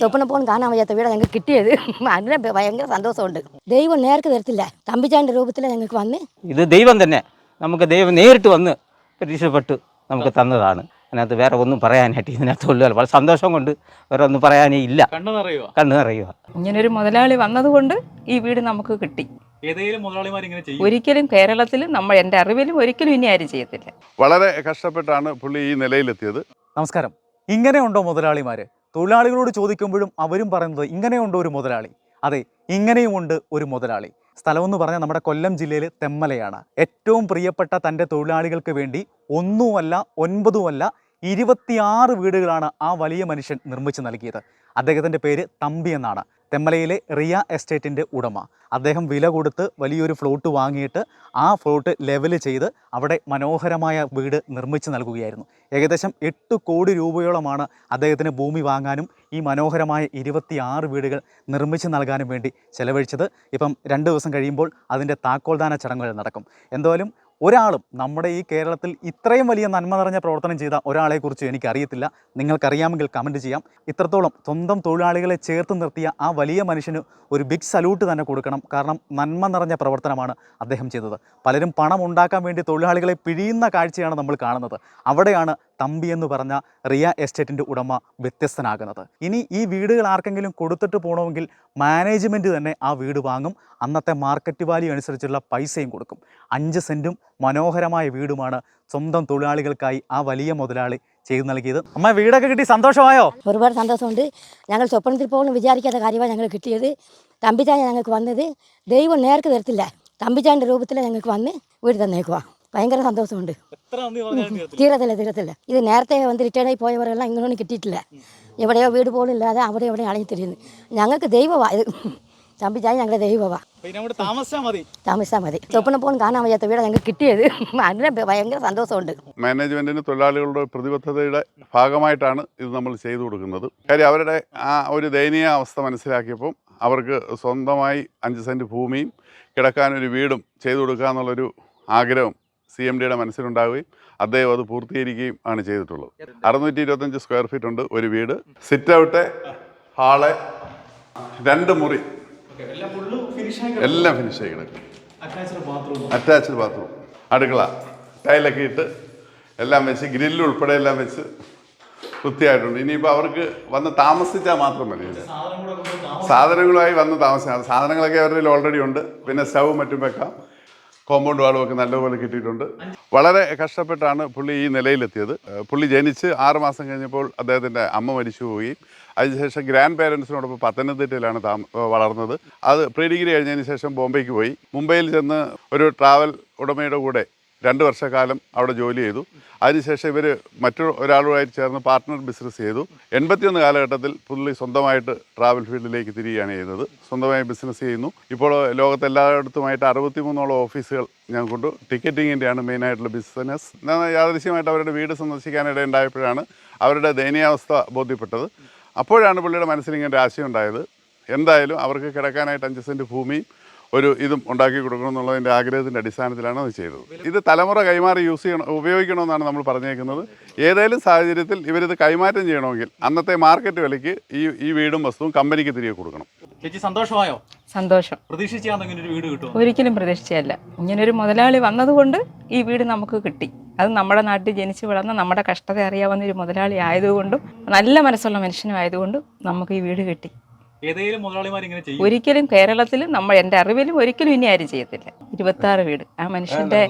പോലും കാണാൻ വയ്യാത്ത വീട് ഞങ്ങൾക്ക് കിട്ടിയത്. അതിന് ഭയങ്കര സന്തോഷമുണ്ട്. ദൈവം നേർക്ക് തരത്തില്ല. തമ്പിച്ചാന്റെ രൂപത്തിൽ ഞങ്ങൾക്ക് വന്ന്. ഇത് ദൈവം തന്നെ. നമുക്ക് ദൈവം നേരിട്ട് വന്ന് പ്രതീക്ഷപ്പെട്ട് നമുക്ക് തന്നതാണ്. അതിനകത്ത് വേറെ ഒന്നും പറയാനായിട്ട് ഇതിനകത്ത് ഉള്ള വളരെ സന്തോഷം കൊണ്ട് വേറെ ഒന്നും പറയാനേ ഇല്ല. കണ്ണു നിറയുക ഇങ്ങനൊരു മുതലാളി വന്നതുകൊണ്ട് ഈ വീട് നമുക്ക് കിട്ടി. ഒരിക്കലും കേരളത്തിലും നമ്മൾ എന്റെ അറിവിലും ഒരിക്കലും ഇനി ആരും ചെയ്യത്തില്ല. വളരെ കഷ്ടപ്പെട്ടാണ് പുള്ളി ഈ നിലയിലെത്തിയത്. നമസ്കാരം. ഇങ്ങനെയുണ്ടോ മുതലാളിമാര്? തൊഴിലാളികളോട് ചോദിക്കുമ്പോഴും അവരും പറയുന്നത് ഇങ്ങനെയുണ്ട് ഒരു മുതലാളി. അതെ ഇങ്ങനെയുമുണ്ട് ഒരു മുതലാളി. സ്ഥലമെന്ന് പറഞ്ഞാൽ നമ്മുടെ കൊല്ലം ജില്ലയിൽ തെമ്മലയാണ്. ഏറ്റവും പ്രിയപ്പെട്ട തന്റെ തൊഴിലാളികൾക്ക് വേണ്ടി ഒന്നുമല്ല ഒൻപതുമല്ല ഇരുപത്തിയാറ് വീടുകളാണ് ആ വലിയ മനുഷ്യൻ നിർമ്മിച്ച് നൽകിയത്. അദ്ദേഹത്തിന്റെ പേര് തമ്പി എന്നാണ്. തെമ്മലയിലെ റിയ എസ്റ്റേറ്റിന്റെ ഉടമ. അദ്ദേഹം വില കൊടുത്ത് വലിയൊരു ഫ്ലോട്ട് വാങ്ങിയിട്ട് ആ ഫ്ലോട്ട് ലെവൽ ചെയ്ത് അവിടെ മനോഹരമായ വീട് നിർമ്മിച്ച് നൽകുകയായിരുന്നു. ഏകദേശം എട്ട് കോടി രൂപയോളമാണ് അദ്ദേഹത്തിന് ഭൂമി വാങ്ങാനും ഈ മനോഹരമായ ഇരുപത്തിയാറ് വീടുകൾ നിർമ്മിച്ച് നൽകാനും വേണ്ടി ചെലവഴിച്ചത്. ഇപ്പം രണ്ട് ദിവസം കഴിയുമ്പോൾ അതിന്റെ താക്കോൽദാന ചടങ്ങുകൾ നടക്കും. എന്തായാലും ഒരാളും നമ്മുടെ ഈ കേരളത്തിൽ ഇത്രയും വലിയ നന്മ നിറഞ്ഞ പ്രവർത്തനം ചെയ്ത ഒരാളെക്കുറിച്ച് എനിക്കറിയത്തില്ല. നിങ്ങൾക്കറിയാമെങ്കിൽ കമന്റ് ചെയ്യാം. ഇത്രത്തോളം സ്വന്തം തൊഴിലാളികളെ ചേർത്ത് നിർത്തിയ ആ വലിയ മനുഷ്യന് ഒരു ബിഗ് സല്യൂട്ട് തന്നെ കൊടുക്കണം. കാരണം നന്മ നിറഞ്ഞ പ്രവർത്തനമാണ് അദ്ദേഹം ചെയ്തത്. പലരും പണം ഉണ്ടാക്കാൻ വേണ്ടി തൊഴിലാളികളെ പിഴിയുന്ന കാഴ്ചയാണ് നമ്മൾ കാണുന്നത്. അവിടെയാണ് തമ്പി എന്ന് പറഞ്ഞ റിയ എസ്റ്റേറ്റിന്റെ ഉടമ വ്യത്യസ്തനാകുന്നത്. ഇനി ഈ വീടുകൾ ആർക്കെങ്കിലും കൊടുത്തിട്ട് പോകണമെങ്കിൽ മാനേജ്മെന്റ് തന്നെ ആ വീട് വാങ്ങും. അന്നത്തെ മാർക്കറ്റ് വാല്യൂ അനുസരിച്ചുള്ള പൈസയും കൊടുക്കും. അഞ്ച് സെന്റും മനോഹരമായ വീടുമാണ് സ്വന്തം തൊഴിലാളികൾക്കായി ആ വലിയ മുതലാളി ചെയ്തു നൽകിയത്. അമ്മ വീടൊക്കെ കിട്ടി. സന്തോഷമായോ? ഒരുപാട് സന്തോഷമുണ്ട്. ഞങ്ങൾ സ്വപ്നത്തിൽ പോകണം വിചാരിക്കാത്ത കാര്യമാണ് ഞങ്ങൾ കിട്ടിയത്. തമ്പിച്ചാൻ ഞങ്ങൾക്ക് വന്നത്. ദൈവം നേർക്ക് തരത്തില്ല. തമ്പിച്ചാന്റെ രൂപത്തിൽ ഞങ്ങൾക്ക് വന്ന് വീട് തന്നേക്കുക ഭയങ്കര സന്തോഷമുണ്ട്. തീരത്തില്ല. തീരത്തില്ല ഇത് നേരത്തെ വന്ന് റിട്ടയർഡായി പോയവരെല്ലാം ഇങ്ങനെയൊന്നും കിട്ടിയിട്ടില്ല. എവിടെയോ വീട് പോലും ഇല്ലാതെ അവിടെ എവിടെ അളഞ്ഞു തിരിയുന്നു. ഞങ്ങൾക്ക് ദൈവവാ. ഇത് ചമ്പിച്ചായി ഞങ്ങളുടെ ദൈവവാ. താമസിച്ചാൽ മതി. പോകാൻ സ്വപ്നം പോലും കാണാൻ വയ്യാത്ത വീട് ഞങ്ങൾക്ക് കിട്ടിയത്. അതിന് ഭയങ്കര സന്തോഷമുണ്ട്. മാനേജ്മെന്റിന് തൊഴിലാളികളുടെ പ്രതിബദ്ധതയുടെ ഭാഗമായിട്ടാണ് ഇത് നമ്മൾ ചെയ്തു കൊടുക്കുന്നത്. കാര്യം അവരുടെ ആ ഒരു ദയനീയ അവസ്ഥ മനസ്സിലാക്കിയപ്പം അവർക്ക് സ്വന്തമായി അഞ്ച് സെന്റ് ഭൂമിയും കിടക്കാനൊരു വീടും ചെയ്തു കൊടുക്കുക എന്നുള്ളൊരു ആഗ്രഹം സി എം ഡിയുടെ മനസ്സിലുണ്ടാവുകയും അദ്ദേഹം അത് പൂർത്തീകരിക്കുകയും ആണ് ചെയ്തിട്ടുള്ളത്. അറുന്നൂറ്റി ഇരുപത്തഞ്ച് സ്ക്വയർ ഫീറ്റ് ഉണ്ട് ഒരു വീട്. സിറ്റ് ഔട്ട് ഹാൾ രണ്ട് മുറി. എല്ലാം ഫിനിഷ് ആയി കിടക്കും അറ്റാച്ച്ഡ് ബാത്റൂം അടുക്കള ടൈലൊക്കെ ഇട്ട് എല്ലാം വെച്ച് ഗ്രില്ല് ഉൾപ്പെടെ എല്ലാം വെച്ച് വൃത്തിയായിട്ടുണ്ട്. ഇനിയിപ്പോൾ അവർക്ക് വന്ന് താമസിച്ചാൽ മാത്രം മതി. സാധനങ്ങളുമായി വന്ന് താമസിക്കാം. സാധനങ്ങളൊക്കെ അവരുടെ ഓൾറെഡി ഉണ്ട്. പിന്നെ സ്റ്റവ് മറ്റും വെക്കാം. കോമ്പൗണ്ട് വാളും ഒക്കെ നല്ലപോലെ കിട്ടിയിട്ടുണ്ട്. വളരെ കഷ്ടപ്പെട്ടാണ് പുള്ളി ഈ നിലയിലെത്തിയത്. പുള്ളി ജനിച്ച് ആറ് മാസം കഴിഞ്ഞപ്പോൾ അദ്ദേഹത്തിന്റെ അമ്മ മരിച്ചുപോയി. അതിനുശേഷം ഗ്രാൻഡ് പേരൻസിനോടൊപ്പം പത്തനംതിട്ടയിലാണ് താമ വളർന്നത്. അത് പ്രീ ഡിഗ്രി കഴിഞ്ഞതിന് ശേഷം ബോംബെക്ക് പോയി. മുംബൈയിൽ ചെന്ന് ഒരു ട്രാവൽ ഉടമയുടെ കൂടെ രണ്ട് വർഷക്കാലം അവിടെ ജോലി ചെയ്തു. അതിനുശേഷം ഇവർ മറ്റൊരു ഒരാളുമായി ചേർന്ന് പാർട്ട്ണർ ബിസിനസ് ചെയ്തു. എൺപത്തിയൊന്ന് കാലഘട്ടത്തിൽ പുള്ളി സ്വന്തമായിട്ട് ട്രാവൽ ഫീൽഡിലേക്ക് തിരികെയാണ് ചെയ്യുന്നത്. സ്വന്തമായി ബിസിനസ് ചെയ്യുന്നു. ഇപ്പോൾ ലോകത്തെല്ലായിടത്തുമായിട്ട് എല്ലായിടത്തുമായിട്ട് അറുപത്തിമൂന്നോളം ഓഫീസുകൾ ഞാൻ കൊണ്ടു ടിക്കറ്റിങ്ങിന്റെയാണ് മെയിനായിട്ടുള്ള ബിസിനസ് യാദൃശ്യമായിട്ട് അവരുടെ വീട് സന്ദർശിക്കാനിടയുണ്ടായപ്പോഴാണ് അവരുടെ ദയനീയാവസ്ഥ ബോധ്യപ്പെട്ടത്. അപ്പോഴാണ് പുള്ളിയുടെ മനസ്സിൽ ഇങ്ങനെ ഒരു ആശയം ഉണ്ടായത്. എന്തായാലും അവർക്ക് കിടക്കാനായിട്ട് അഞ്ച് സെന്റ് ഭൂമി ഒരു ഇതും ഉണ്ടാക്കി കൊടുക്കണം എന്നുള്ളതിന്റെ ആഗ്രഹത്തിന്റെ അടിസ്ഥാനത്തിലാണ് അത് ചെയ്തത്. ഇത് തലമുറ കൈമാറി യൂസ് ചെയ്യണം ഉപയോഗിക്കണമെന്നാണ് നമ്മൾ പറഞ്ഞേക്കുന്നത്. ഏതെങ്കിലും സാഹചര്യത്തിൽ ഇവരിത് കൈമാറ്റം ചെയ്യണമെങ്കിൽ അന്നത്തെ മാർക്കറ്റ് വിലയ്ക്ക് ഈ ഈ വീടും വസ്തുവും കമ്പനിക്ക് തിരികെ കൊടുക്കണം. ചേച്ചി സന്തോഷമായോ? സന്തോഷം. പ്രതീക്ഷിച്ചാൽ ഇങ്ങനെ ഒരു വീട് കിട്ടുമോ? ഒരിക്കലും പ്രതീക്ഷിച്ചല്ല ഇങ്ങനൊരു മുതലാളി വന്നതുകൊണ്ട് ഈ വീട് നമുക്ക് കിട്ടി. അത് നമ്മുടെ നാട്ടിൽ ജനിച്ചു വളർന്ന നമ്മുടെ കഷ്ടത അറിയാവുന്ന ഒരു മുതലാളി ആയതുകൊണ്ടും നല്ല മനസ്സുള്ള മനുഷ്യനും ആയതുകൊണ്ടും നമുക്ക് ഈ വീട് കിട്ടി. ഏതെങ്കിലും മുതലാളിമാർ ഇങ്ങനെ ചെയ്യും? ഒരിക്കലും കേരളത്തിൽ നമ്മൾ എന്റെ അറിവിലും ഒരിക്കലും ഇനി ആരും ചെയ്യത്തില്ല. ഇരുപത്താറ് വീട്. ആ മനുഷ്യന്റെ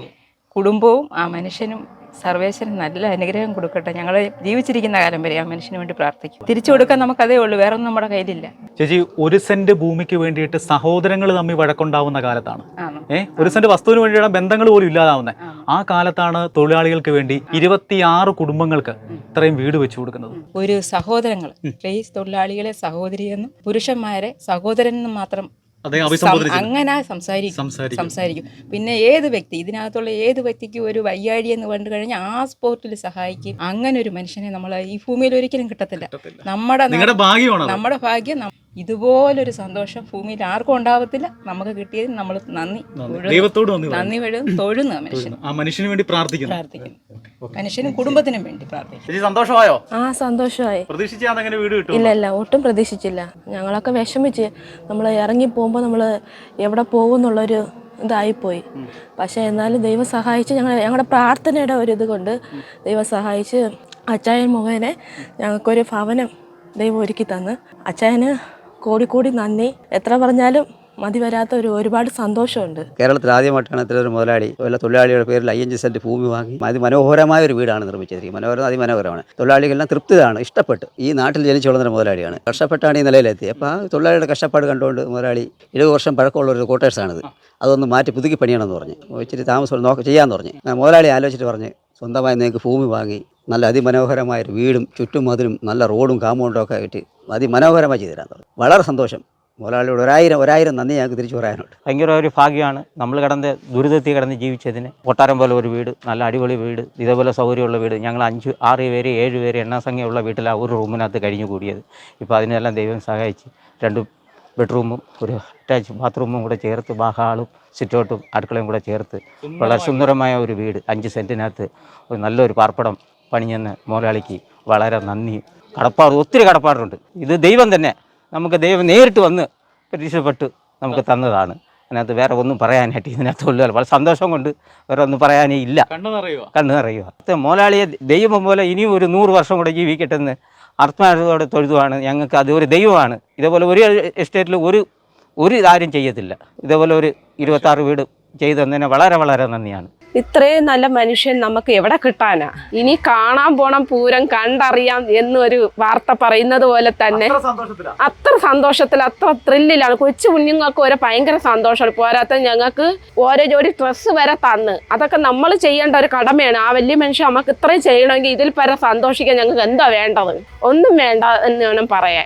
കുടുംബവും ആ മനുഷ്യനും സർവേശ്വരൻ നല്ല അനുഗ്രഹം കൊടുക്കട്ടെ. ഞങ്ങൾ ജീവിച്ചിരിക്കുന്ന കാലം വരെ ആ മനുഷ്യന് വേണ്ടി പ്രാർത്ഥിക്കും. തിരിച്ചു കൊടുക്കാൻ നമുക്കതേ ഉള്ളൂ. വേറെ ഒന്നും നമ്മുടെ കയ്യിലില്ല. ചേച്ചി ഒരു സെന്റ് ഭൂമിക്ക് വേണ്ടിയിട്ട് സഹോദരങ്ങൾ തമ്മിൽ വഴക്കുണ്ടാവുന്ന കാലത്താണ്. ഏഹ് ഒരു സെന്റ് വസ്തുവിന് വേണ്ടിയുള്ള ബന്ധങ്ങൾ പോലും ഇല്ലാതാവുന്നത് ആ കാലത്താണ് തൊഴിലാളികൾക്ക് വേണ്ടി ഇരുപത്തിയാറ് കുടുംബങ്ങൾക്ക് ഇത്രയും വീട് വെച്ചു കൊടുക്കുന്നത്. ഒരു സഹോദരങ്ങൾ. തൊഴിലാളികളെ സഹോദരിയെന്നും പുരുഷന്മാരെ സഹോദരൻ എന്നും മാത്രം. അങ്ങനെ സംസാരിക്കും സംസാരിക്കും. പിന്നെ ഏത് വ്യക്തി ഇതിനകത്തുള്ള ഏത് വ്യക്തിക്കും ഒരു വയ്യാഴി എന്ന് കണ്ടു കഴിഞ്ഞാൽ ആ സ്പോർട്ടിൽ സഹായിക്കും. അങ്ങനെ ഒരു മനുഷ്യനെ നമ്മൾ ഈ ഭൂമിയിൽ ഒരിക്കലും കിട്ടത്തില്ല. നമ്മുടെ നമ്മുടെ ഭാഗ്യം ഇതുപോലൊരു സന്തോഷം ഭൂമിയിൽ ആർക്കും ഉണ്ടാവത്തില്ല. നമുക്ക് കിട്ടിയത് നമ്മൾ നന്ദി. ദൈവത്തോട് നന്ദി വഴും തൊഴുന്നു. മനുഷ്യൻ. മനുഷ്യന് വേണ്ടി പ്രാർത്ഥിക്കുന്നു. പ്രാർത്ഥിക്കുന്നു. മനുഷ്യനും കുടുംബത്തിനും വേണ്ടി പ്രാർത്ഥിക്കുന്നു. സന്തോഷമായോ? ആ സന്തോഷമായി. പ്രതീക്ഷിച്ചാൽ അങ്ങനെ വീട് കിട്ടും ഇല്ല ഇല്ല ഒട്ടും പ്രതീക്ഷിച്ചില്ല. ഞങ്ങളൊക്കെ വിഷമിച്ച് നമ്മൾ ഇറങ്ങി പോകുമ്പോൾ നമ്മൾ എവിടെ പോകും എന്നുള്ളൊരു ഇതായിപ്പോയി പക്ഷേ എന്നാലും ദൈവം സഹായിച്ച് ഞങ്ങൾ ഞങ്ങളുടെ പ്രാർത്ഥനയുടെ ഒരു ഇത് കൊണ്ട് ദൈവം സഹായിച്ച് അച്ചായൻ മുഖേനെ ഞങ്ങൾക്കൊരു ഭവനം ദൈവം ഒരുക്കി തന്ന്. അച്ചായന് കോടി കോടി നന്ദി. എത്ര പറഞ്ഞാലും മതി വരാത്ത ഒരു ഒരുപാട് സന്തോഷമുണ്ട്. കേരളത്തിൽ ആദ്യമായിട്ടാണ് ഇത്തരൊരു മുതലാളി വല്ല തൊഴിലാളിയുടെ പേരിൽ അയ്യഞ്ച് സെന്റ് ഭൂമി വാങ്ങി അതിമനോഹരമായ ഒരു വീടാണ് നിർമ്മിച്ചിരിക്കുന്നത് മനോഹരം അതിമനോഹരമാണ്. തൊഴിലാളികളെല്ലാം തൃപ്തിയാണ് ഇഷ്ടപ്പെട്ട്. ഈ നാട്ടിൽ ജനിച്ചു വളർന്ന മുതലാളിയാണ്. കഷ്ടപ്പെട്ടാണ് ഈ നിലയിലെത്തി അപ്പോൾ ആ തൊഴിലാളിയുടെ കഷ്ടപ്പാട് കണ്ടുകൊണ്ട് മുതലാളി ഇരുപത് വർഷം പഴക്കമുള്ള ഒരു ക്വാർട്ടേഴ്സാണിത്. അതൊന്ന് മാറ്റി പുതുക്കി പണിയണമെന്ന് പറഞ്ഞ്. ഇച്ചിരി താമസം നോക്ക ചെയ്യാമെന്ന് പറഞ്ഞ്. മുതലാളി ആലോചിച്ചിട്ട് പറഞ്ഞ് സ്വന്തമായി നിങ്ങൾക്ക് ഭൂമി വാങ്ങി നല്ല അതിമനോഹരമായ ഒരു വീടും ചുറ്റും മതിലും നല്ല റോഡും കാമ്പൗണ്ടും ഒക്കെ ആയിട്ട് അതിമനോഹരമായി ചെയ്തു തരാൻ പറഞ്ഞു. വളരെ സന്തോഷം. മുതലാളിയോട് ഒരായിരം ഒരായിരം നന്ദി ഞങ്ങൾക്ക് തിരിച്ചു പറയാനുണ്ട്. ഭയങ്കര ഒരു ഭാഗ്യമാണ്. നമ്മൾ കിടന്ന് ദുരിതത്തിൽ കിടന്ന് ജീവിച്ചതിന്. കൊട്ടാരം പോലെ ഒരു വീട് നല്ല അടിപൊളി വീട് ഇതേപോലെ സൗകര്യമുള്ള വീട്. ഞങ്ങൾ അഞ്ച് ആറ് പേര് ഏഴ് പേര് എണ്ണസംഖ്യയുള്ള വീട്ടിലാണ് ഒരു റൂമിനകത്ത് കഴിഞ്ഞു കൂടിയത്. ഇപ്പോൾ അതിനെല്ലാം ദൈവം സഹായിച്ച് രണ്ട് ബെഡ്റൂമും ഒരു അറ്റാച്ച് ബാത്റൂമും കൂടെ ചേർത്ത് ബാഹാളും സിറ്റൗട്ടും അടുക്കളയും കൂടെ ചേർത്ത്. വളരെ സുന്ദരമായ ഒരു വീട്. അഞ്ച് സെന്റിനകത്ത് ഒരു നല്ലൊരു പാർപ്പടം പണിഞ്ഞെന്ന് മുതലാളിക്ക് വളരെ നന്ദി. കടപ്പാട് ഒത്തിരി കടപ്പാടുണ്ട്. ഇത് ദൈവം തന്നെ നമുക്ക് ദൈവം നേരിട്ട് വന്ന് പ്രതീക്ഷപ്പെട്ട് നമുക്ക് തന്നതാണ്. അതിനകത്ത് വേറെ ഒന്നും പറയാനായിട്ട് ഇതിനകത്ത് ഉള്ളു വളരെ സന്തോഷം കൊണ്ട് വേറെ ഒന്നും പറയാനേ ഇല്ല. കണ്ണു നിറയുക. കണ്ണു നിറയുക. മോലാളിയെ ദൈവം പോലെ ഇനിയും ഒരു നൂറ് വർഷം കൂടെ ജീവിക്കട്ടെ എന്ന് ആത്മാർത്ഥത്തോടെ തൊഴുതുവാണ്. ഞങ്ങൾക്ക് അത് ഒരു ദൈവമാണ്. ഇതേപോലെ ഒരു എസ്റ്റേറ്റിൽ ഒരു ഒരു കാര്യം ചെയ്യത്തില്ല. ഇതേപോലെ ഒരു ഇരുപത്താറ് വീട് ചെയ്തു തന്നതിന് വളരെ വളരെ നന്ദിയാണ്. ഇത്രയും നല്ല മനുഷ്യൻ നമുക്ക് എവിടെ കിട്ടാനാ? ഇനി കാണാൻ പോണം പൂരം കണ്ടറിയാം എന്നൊരു വാർത്ത പറയുന്നത് പോലെ തന്നെ. അത്ര സന്തോഷത്തിൽ അത്ര ത്രില്ലിലാണ്. കൊച്ചു കുഞ്ഞുങ്ങൾക്ക് വരെ ഭയങ്കര സന്തോഷമാണ്. പോരാത്ത ഞങ്ങൾക്ക് ഓരോ ജോഡി ഡ്രസ്സ് വരെ തന്ന്. അതൊക്കെ നമ്മൾ ചെയ്യേണ്ട ഒരു കടമയാണ്. ആ വലിയ മനുഷ്യൻ നമുക്ക് ഇത്രയും ചെയ്യണമെങ്കിൽ ഇതിൽ പര സന്തോഷിക്കാൻ ഞങ്ങൾക്ക് എന്താ വേണ്ടത്? ഒന്നും വേണ്ട എന്ന് വേണം പറയാൻ.